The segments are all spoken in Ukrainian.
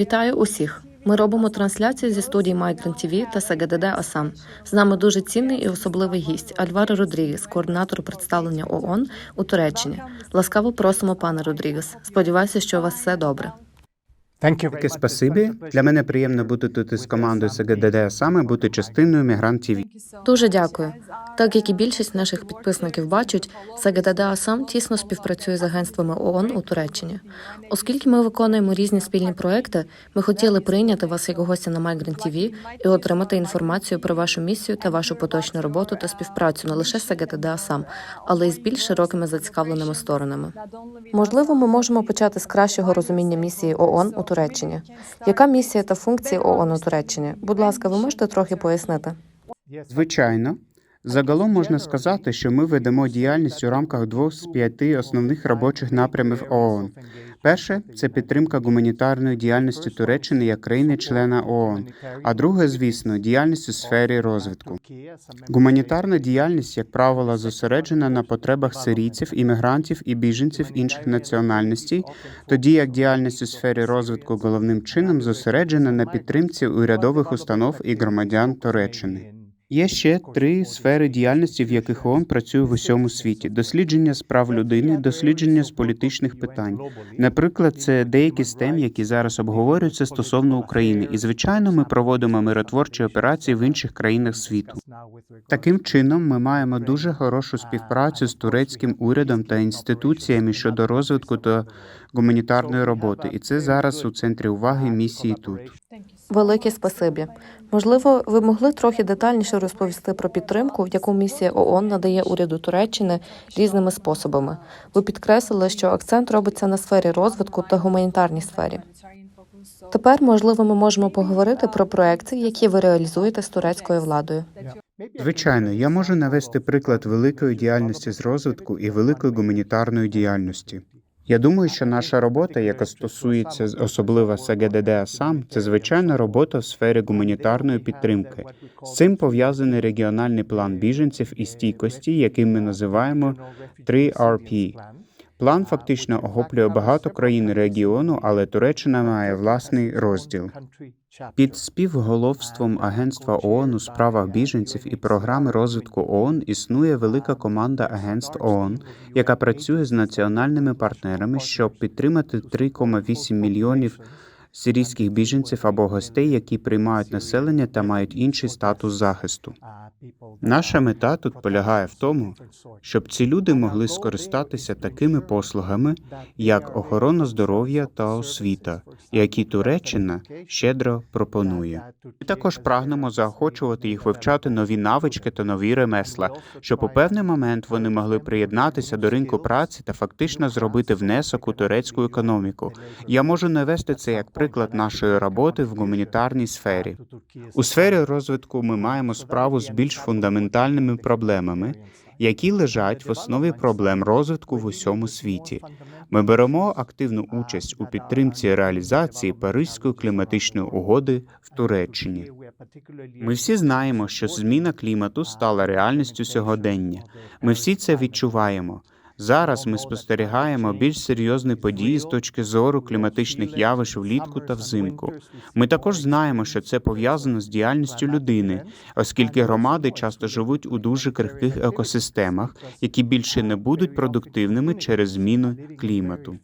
Вітаю усіх. Ми робимо трансляцію зі студії Migrant TV та СГДД Асам. З нами дуже цінний і особливий гість Альваро Родрігес, координатор представлення ООН у Туреччині. Ласкаво просимо, пане Родрігес. Сподіваюся, що у вас все добре. Таке спасибі. Для мене приємно бути тут із командою СГДД, а саме бути частиною Мігрант ТВ. Дуже дякую. Так як і більшість наших підписників бачать, СГДД Асам тісно співпрацює з агентствами ООН у Туреччині. Оскільки ми виконуємо різні спільні проекти, ми хотіли прийняти вас як гостя на Migrant TV і отримати інформацію про вашу місію та вашу поточну роботу та співпрацю не лише з СГДД Асам, але й з більш широкими зацікавленими сторонами. Можливо, ми можемо почати з кращого розуміння місії ООН у Туреччині. Яка місія та функції ООН у Туреччині? Будь ласка, ви можете трохи пояснити? Звичайно. Загалом можна сказати, що ми ведемо діяльність у рамках двох з п'яти основних робочих напрямів ООН. Перше це підтримка гуманітарної діяльності Туреччини як країни-члена ООН. А друге, звісно, діяльність у сфері розвитку. Гуманітарна діяльність, як правило, зосереджена на потребах сирійців, іммігрантів і біженців інших національностей, тоді як діяльність у сфері розвитку головним чином зосереджена на підтримці урядових установ і громадян Туреччини. Є ще три сфери діяльності, в яких ООН працює в усьому світі: дослідження з прав людини, дослідження з політичних питань. Наприклад, це деякі з тем, які зараз обговорюються стосовно України, і звичайно, ми проводимо миротворчі операції в інших країнах світу. Таким чином, ми маємо дуже хорошу співпрацю з турецьким урядом та інституціями щодо розвитку та гуманітарної роботи, і це зараз у центрі уваги місії тут. Велике спасибі. Можливо, ви могли трохи детальніше розповісти про підтримку, яку місія ООН надає уряду Туреччини різними способами. Ви підкреслили, що акцент робиться на сфері розвитку та гуманітарній сфері. Тепер, можливо, ми можемо поговорити про проекти, які ви реалізуєте з турецькою владою. Звичайно, я можу навести приклад великої діяльності з розвитку і великої гуманітарної діяльності. Я думаю, що наша робота, яка стосується особливо СГДД АСАМ, це звичайна робота в сфері гуманітарної підтримки. З цим пов'язаний регіональний план біженців і стійкості, який ми називаємо 3RP. План фактично охоплює багато країн регіону, але Туреччина має власний розділ. Під співголовством Агентства ООН у справах біженців і програми розвитку ООН існує велика команда агентств ООН, яка працює з національними партнерами, щоб підтримати 3,8 мільйонів сирійських біженців або гостей, які приймають населення та мають інший статус захисту. Наша мета тут полягає в тому, щоб ці люди могли скористатися такими послугами, як охорона здоров'я та освіта, які Туреччина щедро пропонує. Ми також прагнемо заохочувати їх вивчати нові навички та нові ремесла, щоб у певний момент вони могли приєднатися до ринку праці та фактично зробити внесок у турецьку економіку. Я можу навести це як приклад нашої роботи в гуманітарній сфері. У сфері розвитку ми маємо справу з більш фундаментальними проблемами, які лежать в основі проблем розвитку в усьому світі. Ми беремо активну участь у підтримці реалізації Паризької кліматичної угоди в Туреччині. Ми всі знаємо, що зміна клімату стала реальністю сьогодення. Ми всі це відчуваємо. Зараз ми спостерігаємо більш серйозні події з точки зору кліматичних явищ влітку та взимку. Ми також знаємо, що це пов'язано з діяльністю людини, оскільки громади часто живуть у дуже крихких екосистемах, які більше не будуть продуктивними через зміну клімату.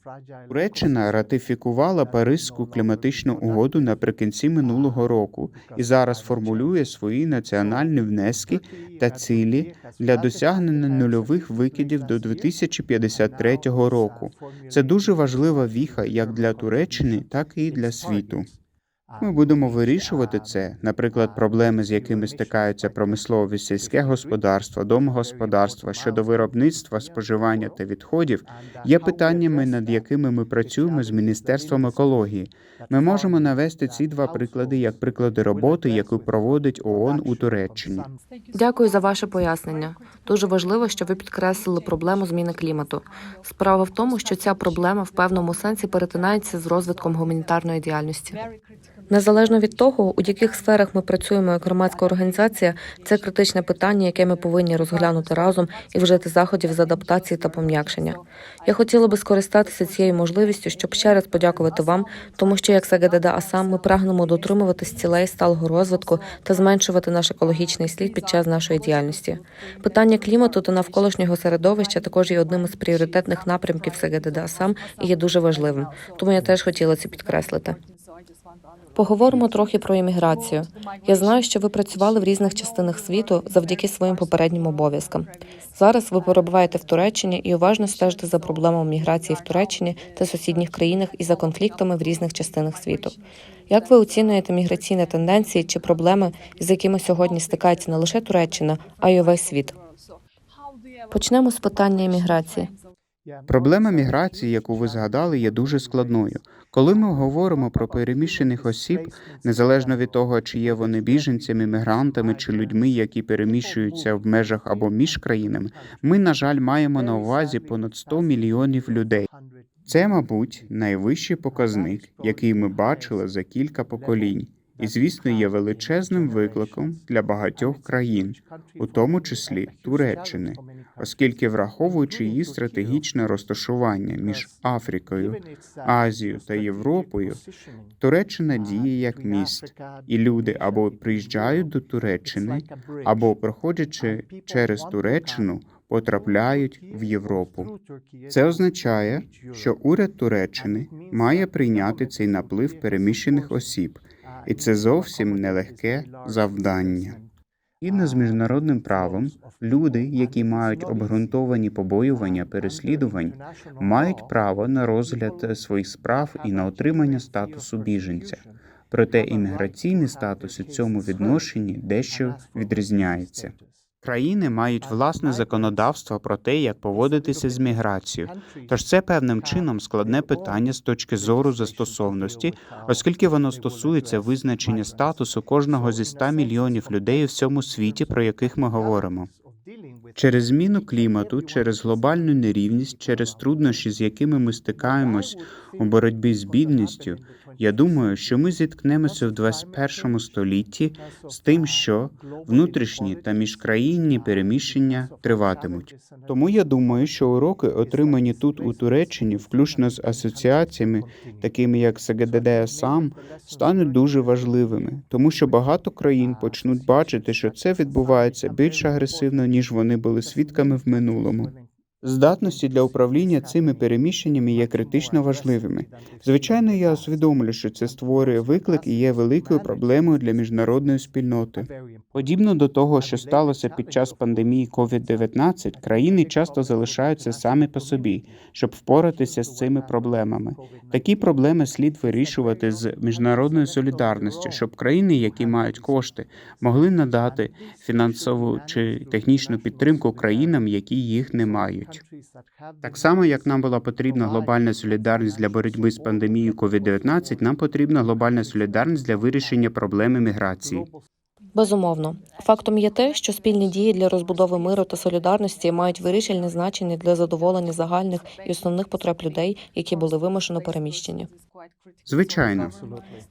Туреччина ратифікувала Паризьку кліматичну угоду наприкінці минулого року і зараз формулює свої національні внески та цілі для досягнення нульових викидів до 2053 року. Це дуже важлива віха як для Туреччини, так і для світу. Ми будемо вирішувати це, наприклад, проблеми, з якими стикаються промислове сільське господарство, домогосподарство щодо виробництва, споживання та відходів, є питаннями, над якими ми працюємо з міністерством екології. Ми можемо навести ці два приклади як приклади роботи, яку проводить ООН у Туреччині. Дякую за ваше пояснення. Дуже важливо, що ви підкреслили проблему зміни клімату. Справа в тому, що ця проблема в певному сенсі перетинається з розвитком гуманітарної діяльності. Незалежно від того, у яких сферах ми працюємо як громадська організація, це критичне питання, яке ми повинні розглянути разом і вжити заходів з адаптації та пом'якшення. Я хотіла би скористатися цією можливістю, щоб ще раз подякувати вам, тому що як СГДД АСАМ ми прагнемо дотримуватись цілей сталого розвитку та зменшувати наш екологічний слід під час нашої діяльності. Питання клімату та навколишнього середовища також є одним із пріоритетних напрямків СГДД АСАМ і є дуже важливим. Тому я теж хотіла це підкреслити. Поговоримо трохи про імміграцію. Я знаю, що ви працювали в різних частинах світу завдяки своїм попереднім обов'язкам. Зараз ви перебуваєте в Туреччині і уважно стежите за проблемами міграції в Туреччині та сусідніх країнах і за конфліктами в різних частинах світу. Як ви оцінюєте міграційні тенденції чи проблеми, з якими сьогодні стикається не лише Туреччина, а й увесь світ? Почнемо з питання імміграції. Проблема міграції, яку ви згадали, є дуже складною. Коли ми говоримо про переміщених осіб, незалежно від того, чи є вони біженцями, мігрантами чи людьми, які переміщуються в межах або між країнами, ми, на жаль, маємо на увазі понад 100 мільйонів людей. Це, мабуть, найвищий показник, який ми бачили за кілька поколінь, і, звісно, є величезним викликом для багатьох країн, у тому числі Туреччини, оскільки, враховуючи її стратегічне розташування між Африкою, Азією та Європою, Туреччина діє як міст, і люди або приїжджають до Туреччини, або проходячи через Туреччину, потрапляють в Європу. Це означає, що уряд Туреччини має прийняти цей наплив переміщених осіб, і це зовсім нелегке завдання. Згідно з міжнародним правом, люди, які мають обґрунтовані побоювання переслідувань, мають право на розгляд своїх справ і на отримання статусу біженця. Проте імміграційний статус у цьому відношенні дещо відрізняється. Країни мають власне законодавство про те, як поводитися з міграцією. Тож це певним чином складне питання з точки зору застосовності, оскільки воно стосується визначення статусу кожного зі 100 мільйонів людей у всьому світі, про яких ми говоримо. Через зміну клімату, через глобальну нерівність, через труднощі, з якими ми стикаємось у боротьбі з бідністю, я думаю, що ми зіткнемося в 21 столітті з тим, що внутрішні та міжкраїнні переміщення триватимуть. Тому я думаю, що уроки, отримані тут у Туреччині, включно з асоціаціями, такими як СГДД сам, стануть дуже важливими, тому що багато країн почнуть бачити, що це відбувається більш агресивно, ніж вони були свідками в минулому. Здатності для управління цими переміщеннями є критично важливими. Звичайно, я усвідомлюю, що це створює виклик і є великою проблемою для міжнародної спільноти. Подібно до того, що сталося під час пандемії COVID-19, країни часто залишаються самі по собі, щоб впоратися з цими проблемами. Такі проблеми слід вирішувати з міжнародною солідарністю, щоб країни, які мають кошти, могли надати фінансову чи технічну підтримку країнам, які їх не мають. Так само, як нам була потрібна глобальна солідарність для боротьби з пандемією COVID-19, нам потрібна глобальна солідарність для вирішення проблеми міграції. Безумовно, фактом є те, що спільні дії для розбудови миру та солідарності мають вирішальне значення для задоволення загальних і основних потреб людей, які були вимушено переміщені. Звичайно,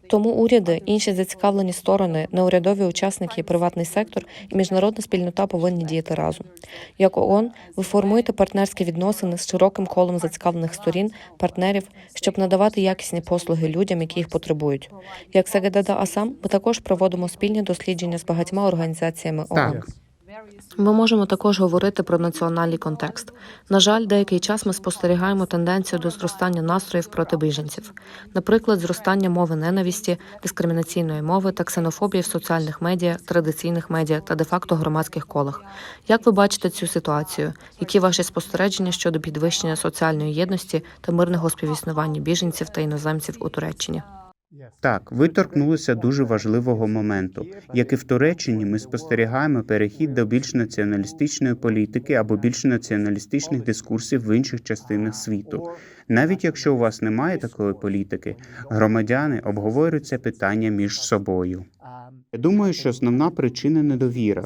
Тому уряди, інші зацікавлені сторони, неурядові учасники, приватний сектор і міжнародна спільнота повинні діяти разом. Як ООН, ви формуєте партнерські відносини з широким колом зацікавлених сторін, партнерів, щоб надавати якісні послуги людям, які їх потребують. Як СГДД АСАМ, ми також проводимо спільні дослідження з багатьма організаціями ООН. так. Ми можемо також говорити про національний контекст. На жаль, деякий час ми спостерігаємо тенденцію до зростання настроїв проти біженців, наприклад, зростання мови ненависті, дискримінаційної мови та ксенофобії в соціальних медіа, традиційних медіа та де-факто громадських колах. Як ви бачите цю ситуацію? Які ваші спостереження щодо підвищення соціальної єдності та мирного співіснування біженців та іноземців у Туреччині? Так, ви торкнулися дуже важливого моменту. Як і в Туреччині, ми спостерігаємо перехід до більш націоналістичної політики або більш націоналістичних дискурсів в інших частинах світу. Навіть якщо у вас немає такої політики, громадяни обговорюють це питання між собою. Я думаю, що основна причина недовіра.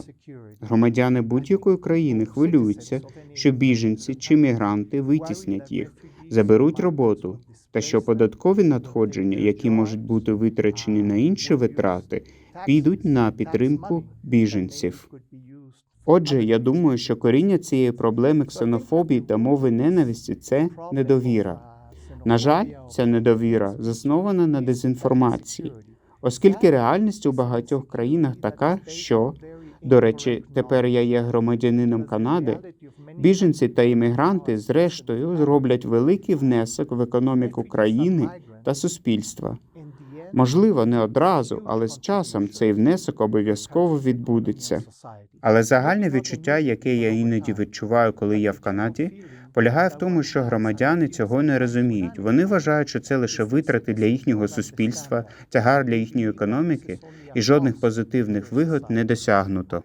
Громадяни будь-якої країни хвилюються, що біженці чи мігранти витіснять їх, заберуть роботу, та що податкові надходження, які можуть бути витрачені на інші витрати, підуть на підтримку біженців. Отже, я думаю, що коріння цієї проблеми ксенофобії та мови ненависті це недовіра. На жаль, ця недовіра заснована на дезінформації, оскільки реальність у багатьох країнах така, що до речі, тепер я є громадянином Канади. Біженці та іммігранти, зрештою, зроблять великий внесок в економіку країни та суспільства. Можливо, не одразу, але з часом цей внесок обов'язково відбудеться. Але загальне відчуття, яке я іноді відчуваю, коли я в Канаді, полягає в тому, що громадяни цього не розуміють. Вони вважають, що це лише витрати для їхнього суспільства, тягар для їхньої економіки, і жодних позитивних вигод не досягнуто.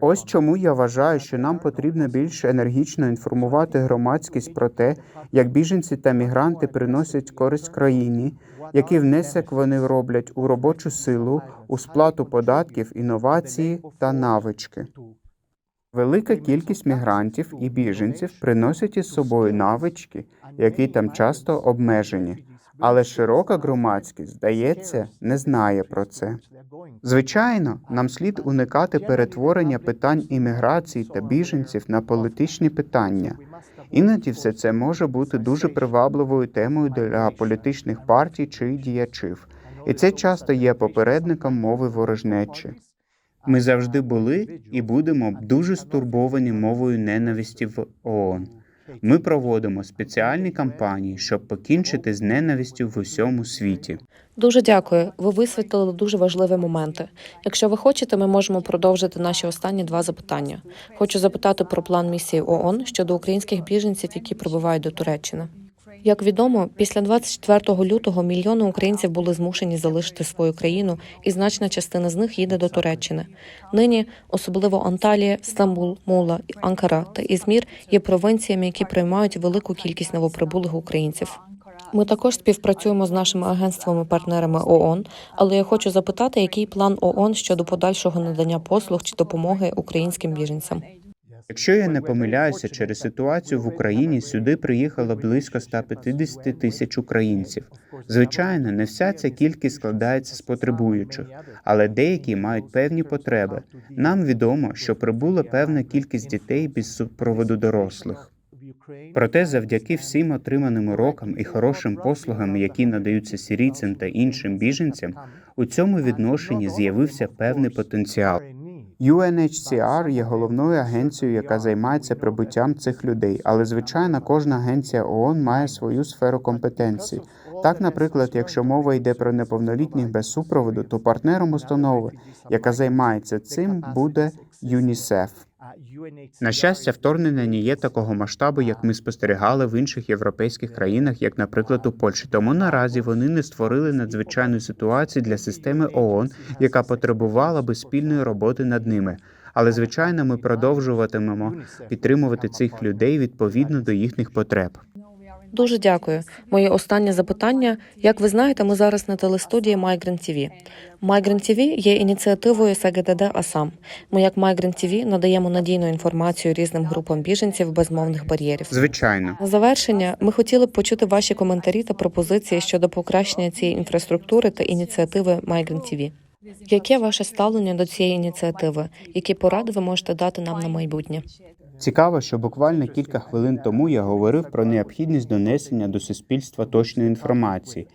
Ось чому я вважаю, що нам потрібно більш енергічно інформувати громадськість про те, як біженці та мігранти приносять користь країні, який внесок вони роблять у робочу силу, у сплату податків, інновації та навички. Велика кількість мігрантів і біженців приносять із собою навички, які там часто обмежені, але широка громадськість, здається, не знає про це. Звичайно, нам слід уникати перетворення питань імміграції та біженців на політичні питання. Іноді все це може бути дуже привабливою темою для політичних партій чи діячів, і це часто є попередником мови ворожнечі. Ми завжди були і будемо дуже стурбовані мовою ненависті в ООН. Ми проводимо спеціальні кампанії, щоб покінчити з ненавистю в усьому світі. Дуже дякую. Ви висвітлили дуже важливі моменти. Якщо ви хочете, ми можемо продовжити наші останні два запитання. Хочу запитати про план місії ООН щодо українських біженців, які прибувають до Туреччини. Як відомо, після 24 лютого мільйони українців були змушені залишити свою країну, і значна частина з них їде до Туреччини. Нині, особливо Анталія, Стамбул, Мула, Анкара та Ізмір є провинціями, які приймають велику кількість новоприбулих українців. Ми також співпрацюємо з нашими агентствами-партнерами ООН, але я хочу запитати, який план ООН щодо подальшого надання послуг чи допомоги українським біженцям. Якщо я не помиляюся, через ситуацію в Україні сюди приїхало близько 150 тисяч українців. Звичайно, не вся ця кількість складається з потребуючих, але деякі мають певні потреби. Нам відомо, що прибула певна кількість дітей без супроводу дорослих. Проте, завдяки всім отриманим урокам і хорошим послугам, які надаються сирійцям та іншим біженцям, у цьому відношенні з'явився певний потенціал. UNHCR є головною агенцією, яка займається прибуттям цих людей. Але звичайно, кожна агенція ООН має свою сферу компетенції. Так, наприклад, якщо мова йде про неповнолітніх без супроводу, то партнером установи, яка займається цим, буде ЮНІСЕФ. На щастя, вторгнення не є такого масштабу, як ми спостерігали в інших європейських країнах, як, наприклад, у Польщі. Тому наразі вони не створили надзвичайної ситуації для системи ООН, яка потребувала би спільної роботи над ними. Але звичайно, ми продовжуватимемо підтримувати цих людей відповідно до їхніх потреб. Дуже дякую. Моє останнє запитання. Як ви знаєте, ми зараз на телестудії Migrant TV. Migrant TV є ініціативою СГДД АСАМ. Ми, як Migrant TV, надаємо надійну інформацію різним групам біженців без мовних бар'єрів. Звичайно, На завершення ми хотіли б почути ваші коментарі та пропозиції щодо покращення цієї інфраструктури та ініціативи Migrant TV. Яке ваше ставлення до цієї ініціативи? Які поради ви можете дати нам на майбутнє? Цікаво, що буквально кілька хвилин тому я говорив про необхідність донесення до суспільства точної інформації,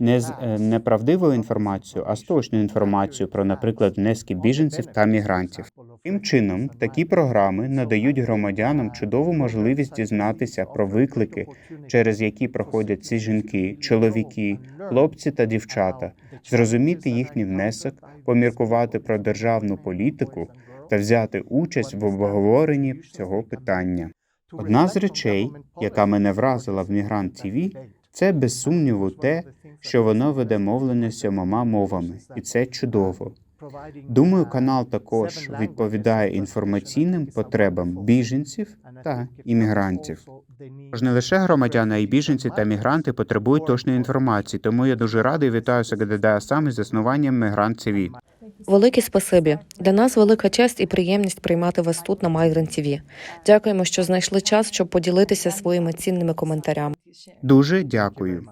не з е, неправдивою інформацією, а з точною інформацією про, наприклад, внески біженців та мігрантів. Таким чином, такі програми надають громадянам чудову можливість дізнатися про виклики, через які проходять ці жінки, чоловіки, хлопці та дівчата, зрозуміти їхній внесок, поміркувати про державну політику та взяти участь в обговоренні цього питання. Одна з речей, яка мене вразила в Мігрант ТІВІ, Це без сумніву те, що воно веде мовлення сьомома мовами, і це чудово. Думаю, канал також відповідає інформаційним потребам біженців та іммігрантів. Тож не лише громадяни, а й біженці та мігранти потребують точної інформації, тому я дуже радий вітаю СГДД саме з заснуванням Мігрант ТВ. Велике спасибі. Для нас велика честь і приємність приймати вас тут на Migrant TV. Дякуємо, що знайшли час, щоб поділитися своїми цінними коментарями. Дуже дякую.